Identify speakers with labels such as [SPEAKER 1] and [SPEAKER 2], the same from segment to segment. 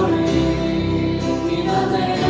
[SPEAKER 1] glory, we love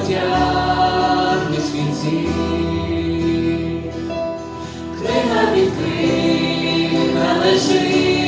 [SPEAKER 1] візьмеш і одягнеш вінці. Книга відкрита лежить